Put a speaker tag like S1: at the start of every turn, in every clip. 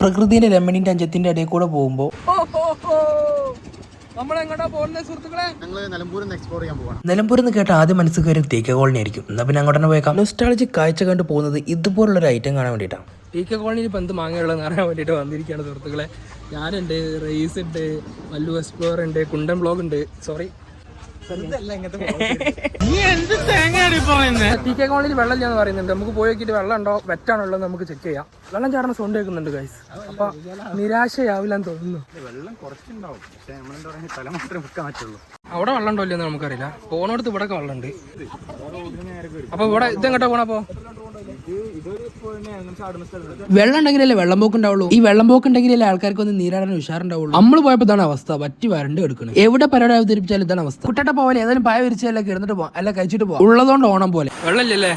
S1: പ്രകൃതിയുടെ രമണിന്റെ അഞ്ചത്തിന്റെ ഇടയിൽ കൂടെ പോകുമ്പോ
S2: നമ്മൾ എങ്ങോട്ടാ പോകുന്നത് സുഹൃത്തുക്കളെ?
S3: ഞങ്ങൾ നിലമ്പൂരിൽ നിന്ന്
S1: കേട്ട ആദ്യം മനസ്സിൽ കയറി തേക്ക കോളനി ആയിരിക്കും. എന്നാ പിന്നെ അങ്ങോട്ട് പോയേക്കാം. നൊസ്റ്റാളജി കാഴ്ച കണ്ട് പോകുന്നത് ഇതുപോലുള്ള ഒരു ഐറ്റം കാണാൻ വേണ്ടിയിട്ടാണ്
S2: തേക്ക കോളനി കോളനിയിൽ ഇപ്പം എന്ത് മാങ്ങയുള്ളതെന്ന് അറിയാൻ വേണ്ടിയിട്ട് വന്നിരിക്കുകയാണ് സുഹൃത്തുക്കളെ. ഞാനുണ്ട് റേസ് ഉണ്ട് മല്ലു എക്സ്പ്ലോർ ഉണ്ട് കുണ്ടൻ ബ്ലോഗ് ഉണ്ട്. സോറി ടി കെ കോളനിയിൽ വെള്ളം ഇല്ലാന്ന് പറയുന്നുണ്ട്. നമുക്ക് പോയി നോക്കിയിട്ട് വെള്ളം ഉണ്ടോ? വെറ്റാണോ ഉള്ളത് നമുക്ക് ചെക്ക് ചെയ്യാം. വെള്ളം ചാടണ സൗണ്ട് കേൾക്കുന്നുണ്ട് ഗൈസ് അപ്പൊ നിരാശയാവില്ലെന്ന് തോന്നുന്നു.
S3: വെള്ളം കുറച്ചുണ്ടാവും. പക്ഷേ നമ്മളെന്താ പറയുക തല മാത്രമേ വെക്കാൻ പറ്റുള്ളൂ.
S2: അവിടെ വെള്ളം ഉണ്ടോ ഇല്ലെന്ന് നമുക്കറിയില്ല. പോണടുത്ത് ഇവിടെ വെള്ളം ഉണ്ട് അപ്പൊ ഇവിടെ ഇതെങ്ങോട്ടാ പോണപ്പോ
S1: വെള്ളം ഉണ്ടെങ്കിലല്ലേ വെള്ളം പോക്ക് ഉണ്ടാവുള്ളൂ ഈ വെള്ളം പോക്ക് ഉണ്ടെങ്കിലല്ലേ ആൾക്കാർക്ക് ഒന്ന് നീരാടാൻ ഉഷാറുണ്ടാവുള്ളൂ. നമ്മൾ പോയപ്പോൾ ഇതാണ് അവസ്ഥ. പറ്റി വരണ്ട് എടുക്കണം എവിടെ പരിപാടി അവതരിപ്പിച്ചാലും ഇതാണ് അവസ്ഥ. കുട്ടട്ട പോലെ ഏതായാലും പായ വിരിച്ചല്ല കിടന്നിട്ട് പോവാം? അല്ല കഴിച്ചിട്ട് പോവാം. ഉള്ളതുകൊണ്ട് ഓണം പോലെ.
S2: വെള്ളമില്ലല്ലേ?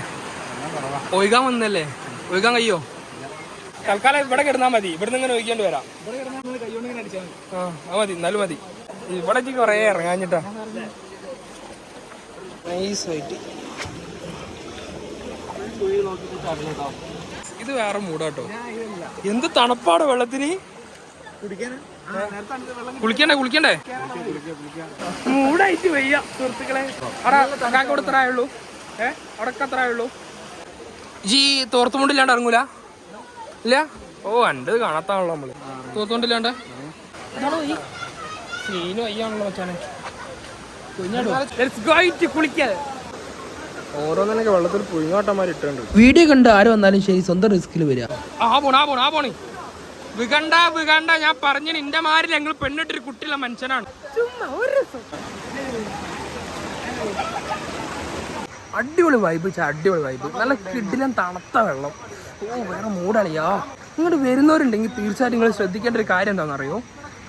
S2: ഒഴുകാൻ വന്നല്ലേ ഒഴുകാൻ കഴിയോ? തൽക്കാലം ഇവിടെ കിടന്നാ മതി. ഇവിടെ ഇങ്ങനെ ഒഴിക്കേണ്ടി വരാം ആ മതി. എന്നാലും മതി. ഇവിടെ കൊറേ ഇറങ്ങാഞ്ഞിട്ടാ. നൈസായിട്ട് ഇത് വേറെ മൂടാട്ടോ. എന്ത് തണുപ്പാട് വെള്ളത്തിന്? കുളിക്കണ്ടേ കുളിക്കണ്ടേ? മൂടായിട്ട് വയ്യ സുഹൃത്തുക്കളെ. അവിടെ കാക്കോട് ഇത്ര ആയുള്ളൂ ഏ അവിടെ അത്ര ആയുള്ളൂ ജി തോർത്തുമുണ്ടില്ലാണ്ട് ഇറങ്ങൂല? ഇല്ല? ഓ എന്റെ കാണാത്താണല്ലോ നമ്മൾ. തോർത്തുമുണ്ടില്ലാണ്ട്? സീനും അയ്യാണല്ലോ മച്ചാനെ. കുളിക്കാൻ ഓരോന്നിനൊക്കെ വെള്ളത്തിൽ പുഴുങ്ങോട്ടന്മാർ ഇട്ടുണ്ട്
S1: വീഡിയോ കണ്ട് ആര് വന്നാലും ശരി സ്വന്തം റിസ്കിൽ വരിക
S2: ആ പോണ ആ പോണ ആ പോണി വികണ്ട വികണ്ട ഞാൻ പറഞ്ഞു നിന്റെ മാരി ഞങ്ങൾ പെണ്ണിട്ടൊരു കുട്ടിയുള്ള മനുഷ്യനാണ്. അടിപൊളി വൈബ് ചാ അടിപൊളി വൈബ് നല്ല കിഡിലും തണുത്ത വെള്ളം. ഓ വേറെ മൂടാളിയാ ഇങ്ങോട്ട് വരുന്നവരുണ്ടെങ്കിൽ തീർച്ചയായിട്ടും നിങ്ങൾ ശ്രദ്ധിക്കേണ്ട ഒരു കാര്യം എന്താണെന്നറിയോ?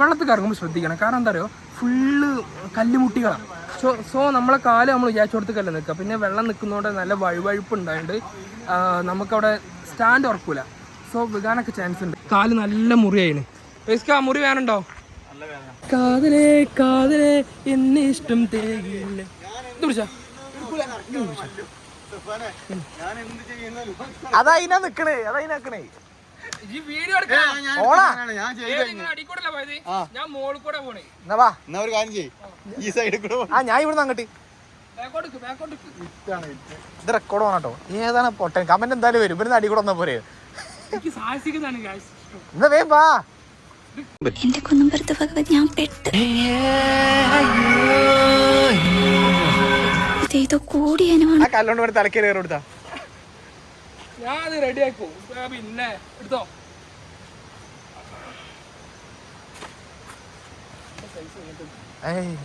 S2: വെള്ളത്തിൽ കറങ്ങുമ്പോൾ ശ്രദ്ധിക്കണം. കാരണം എന്താ അറിയോ? ഫുള്ള് കല്ലുമുട്ടികളാണ് സോ സോ നമ്മളെ കാൽ നമ്മൾ വിചാരിച്ചോടത്തേക്കല്ല നിൽക്കുക. പിന്നെ വെള്ളം നിൽക്കുന്നതുകൊണ്ട് നല്ല വഴുവഴുപ്പ് ഉണ്ടായിട്ട് നമുക്കവിടെ സ്റ്റാൻഡ് ഉറക്കൂല. സോ വികാനൊക്കെ ചാൻസ് ഉണ്ട്. കാൽ നല്ല മുറിയായിന്. ബേസിക്ക് ആ മുറി വേനുണ്ടോ? കാതലേ കാതലേ എന്നെ ഇഷ്ടം തേകില്ല
S3: അതാ നിക്കണേ അതതിനാ നിക്കണേ. ഞാൻ
S2: കൂടെ
S3: കൂടെ ഇവിടുന്ന് അങ്ങോട്ട്. ഇത്. റെക്കോർഡ് വേണട്ടോ ഏതാണ് പൊട്ടൻ? കമന്റ് എന്തായാലും വരും. ഇവിടുന്ന് അടി കൂടെ വന്നാ പോരെ. എന്നാ വേ വാ.
S4: എന്റെ കുന്നുംപുറത്ത് ഭഗവത് ഞാൻ പെട്ട്. ഇതേതോ കൂടിയനുമാണ്
S3: ആ കല്ലോണ്ട് തലക്കേറി കയറി കൊടുത്താ.
S2: ഞാൻ അത് റെഡി ആക്കൂ പിന്നെ എടുത്തോ?
S3: ഏയ്.